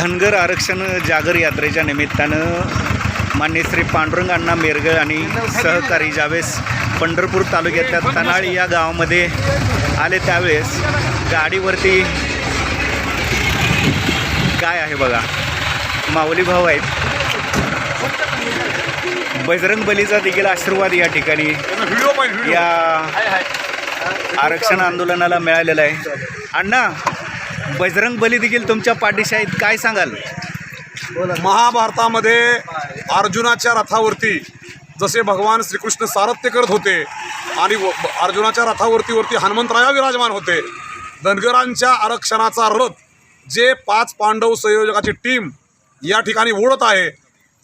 धनगर आरक्षण जागर यात्रेच्या निमित्तानं मान्य श्री पांडुरंग अण्णा मेरगळ आणि सहकारी ज्यावेळेस पंढरपूर तालुक्यातल्या तनाळी या गावामध्ये आले त्यावेळेस गाडीवरती काय आहे बघा. माऊली भाऊ आहेत. बजरंग बलीचा देखील आशीर्वाद या ठिकाणी या आरक्षण आंदोलनाला मिळालेला आहे. अण्णा बजरंग बली देखील तुमच्या पाठीशी आहेत काय सांगाल? महाभारतामध्ये अर्जुनाच्या रथावरती जसे भगवान श्रीकृष्ण सारथ्य करत होते आणि व- अर्जुनाच्या रथावरती वरती हनुमंतराया विराजमान होते धनगरांच्या आरक्षणाचा रथ जे पाच पांडव संयोजकाची टीम या ठिकाणी ओढत आहे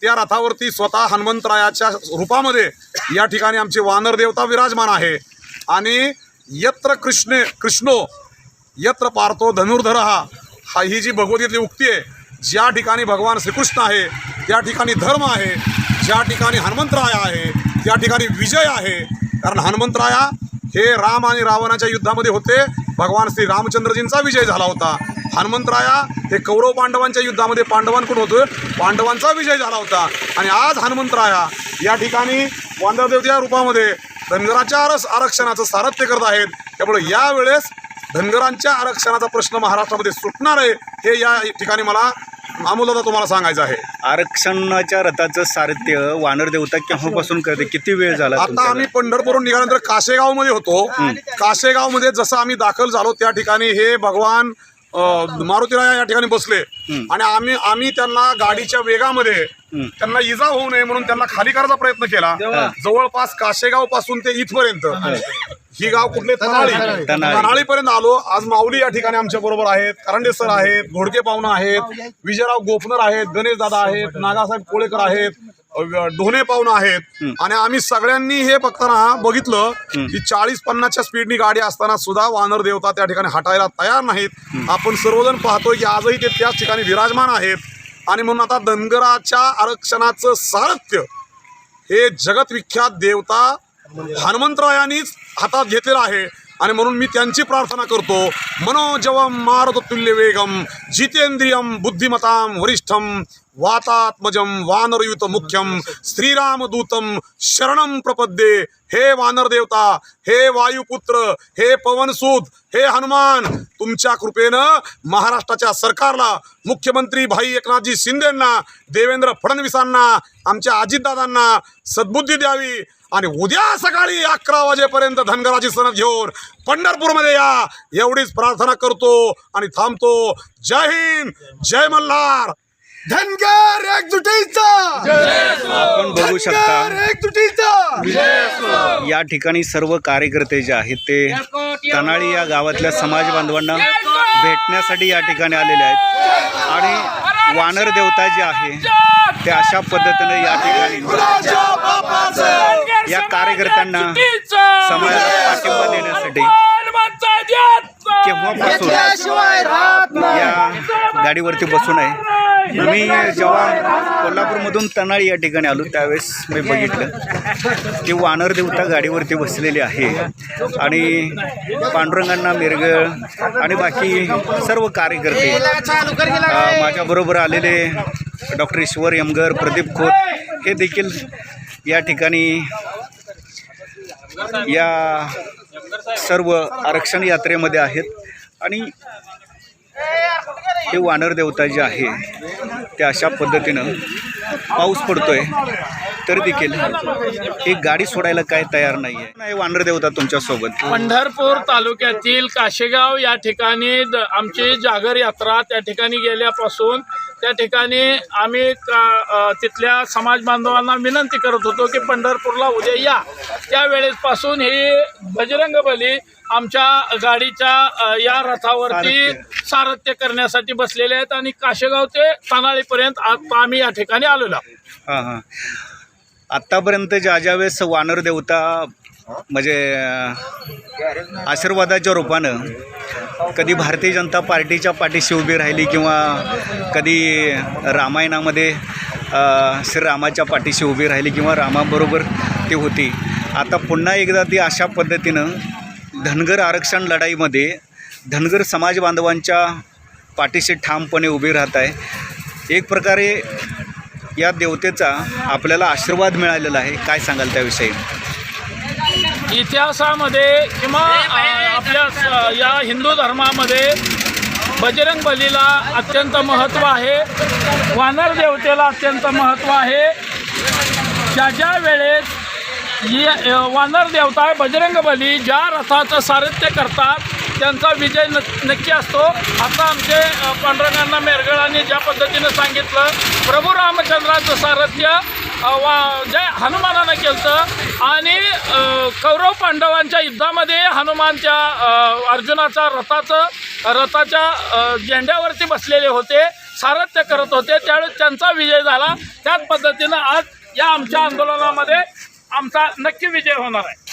त्या रथावरती स्वतः हनुमंतरायाच्या रूपामध्ये या ठिकाणी आमचे वानर देवता विराजमान आहे. आणि यत्र कृष्णे कृष्णो यत्र पार्थो धनुर्धर. हा हा ही जी भगवद्गीतेतली उक्ती आहे ज्या ठिकाणी भगवान श्रीकृष्ण आहे त्या ठिकाणी धर्म आहे ज्या ठिकाणी हनुमंतराय आहे त्या ठिकाणी विजय आहे. कारण हनुमंतराया हे राम आणि रावणाच्या युद्धामध्ये होते भगवान श्री रामचंद्रजींचा विजय झाला होता. हनुमंतराया हे कौरव पांडवांच्या युद्धामध्ये पांडवांकडून होतं? पांडवांचा विजय झाला होता. आणि आज हनुमंतराया या ठिकाणी वांदरदेवतेच्या रूपामध्ये धनगराच्या आरस आरक्षणाचं सारथ्य करत आहेत. त्यामुळे यावेळेस धनगरांच्या आरक्षणाचा प्रश्न महाराष्ट्रामध्ये सुटणार आहे हे या ठिकाणी मला अमोलता तुम्हाला सांगायचं आहे. आरक्षणाच्या रथाचं सारथ्य वानर देवता केव्हापासून करते किती वेळ झाला आता? आम्ही पंढरपूरहून निघाल्यानंतर काशेगावमध्ये होतो. काशेगावमध्ये जसं आम्ही दाखल झालो त्या ठिकाणी हे भगवान मारुतीराया या ठिकाणी बसले. आणि आम्ही आम्ही त्यांना गाडीच्या वेगामध्ये त्यांना इजा होऊ नये म्हणून त्यांना खाली करायचा प्रयत्न केला. जवळपास काशेगावपासून ते इथपर्यंत. ही गाव कुठले? तनाळी तनाळी. तनाळीपर्यंत आलो. आज माऊली या ठिकाणी आमच्या बरोबर आहेत. करंडे सर आहेत घोडके पाहुणा आहेत विजयराव गोपनर आहेत गणेश दादा आहेत नागासाहेब कोळेकर आहेत ढोणे पाहुणा आहेत. आणि आम्ही सगळ्यांनी हे बघताना बघितलं की चाळीस पन्नासच्या स्पीडनी गाडी असताना सुद्धा वानर देवता त्या ठिकाणी हटायला तयार नाहीत. आपण सर्वजण पाहतोय की आजही ते त्याच ठिकाणी विराजमान आहेत. आणि म्हणून आता धनगराच्या आरक्षणाचं सारथ्य हे जगतविख्यात देवता हनुमंतरायांनीच हातात घेतलेला आहे. आणि म्हणून मी त्यांची प्रार्थना करतो. मनोजवम मारुत तुल्य वेगम जितेंद्रियम बुद्धिमताम वरिष्ठम वातात्मजम वानरयुत मुख्यम श्रीरामदूतम शरणम प्रपद्ये। हे वानर देवता हे वायुपुत्र हे पवनसूत हे हनुमान तुमच्या कृपेनं महाराष्ट्राच्या सरकारला मुख्यमंत्री भाई एकनाथजी शिंदेंना देवेंद्र फडणवीसांना आमच्या अजितदादांना सद्बुद्धी द्यावी आणि उद्या सकाळी अकरा वाजेपर्यंत धनगराची सनद घेऊन पंढरपूरमध्ये या. एवढीच प्रार्थना करतो आणि थांबतो. जय हिंद जय मल्हार. धनगर एकजुटीचा! आपण बघू शकता एकजुटीचा! या ठिकाणी सर्व कार्यकर्ते जे आहेत ते तनाळी या गावातल्या समाज बांधवांना भेटण्यासाठी या ठिकाणी आलेले आहेत. आणि वानर देवता जे आहे ते अशा पद्धतीने या ठिकाणी या कार्यकर्त्यांना समाजाला पाठिंबा देण्यासाठी केव्हापासून या गाडीवरती बसून आहे. मी जेव्हा कोल्हापूरमधून तनाळी या ठिकाणी आलो त्यावेळेस मी बघितलं की वानर देवता गाडीवरती बसलेली आहे. आणि पांडुरंगांना मिरगळ आणि बाकी सर्व कार्यकर्ते माझ्याबरोबर आलेले डॉक्टर ईश्वर यमगर प्रदीप खोत हे देखील या ठिकाणी या सर्व आरक्षण यात्रेमध्ये आहेत. आणि हे वानर देवता जे आहे ते अशा पद्धतीनं पाऊस पडतोय तर देखील एक गाडी सोडायला काय तयार नाही आहे वानर देवता तुमच्यासोबत. पंढरपूर तालुक्यातील काशेगाव या ठिकाणी द- आमची जागर यात्रा त्या ठिकाणी गेल्यापासून त्या ठिकाणी आम्ही का तिथल्या समाज बांधवांना विनंती करत होतो की पंढरपूरला उद्या या. त्यावेळेसपासून ही बजरंग बली आमच्या गाडीच्या या रथावरती सारथ्य करण्यासाठी बसलेले आहेत आणि काशेगाव ते तानाळीपर्यंत आता आम्ही या ठिकाणी आलेलो आहोत. हां हां. आत्तापर्यंत ज्या ज्या वेळेस वानर देवता म्हणजे आशीर्वादाच्या रूपानं कधी भारतीय जनता पार्टीच्या पाठीशी उभी राहिली किंवा कधी रामायणामध्ये श्रीरामाच्या पाठीशी उभी राहिली किंवा रामाबरोबर ती होती. आता पुन्हा एकदा ती अशा पद्धतीनं धनगर आरक्षण लढाईमध्ये धनगर समाज बांधवांच्या पाठीशी ठामपणे उभी राहत आहे. एक प्रकारे या देवतेचा आपल्याला आशीर्वाद मिळालेला आहे. काय सांगाल त्याविषयी? इतिहासामध्ये किंवा आपल्या या हिंदू धर्मामध्ये बजरंग बलीला अत्यंत महत्त्व आहे. वानर देवतेला अत्यंत महत्त्व आहे. ज्या ज्या वेळेस वानर देवता बजरंग बली ज्या रथाचं सारथ्य करतात त्यांचा विजय न नक्की असतो. आता आमचे पांडुरंगांना मेरगळांनी ज्या पद्धतीनं सांगितलं प्रभू रामचंद्राचं सारथ्य वा जे हनुमानानं केलं आणि कौरव पांडवांच्या युद्धामध्ये हनुमानच्या अर्जुनाचा रथाचं रथाच्या झेंड्यावरती बसलेले होते सारथ्य करत होते. त्यावेळेस त्यांचा विजय झाला. त्याच पद्धतीनं आज या आमच्या आंदोलनामध्ये आमचा नक्की विजय होणार आहे.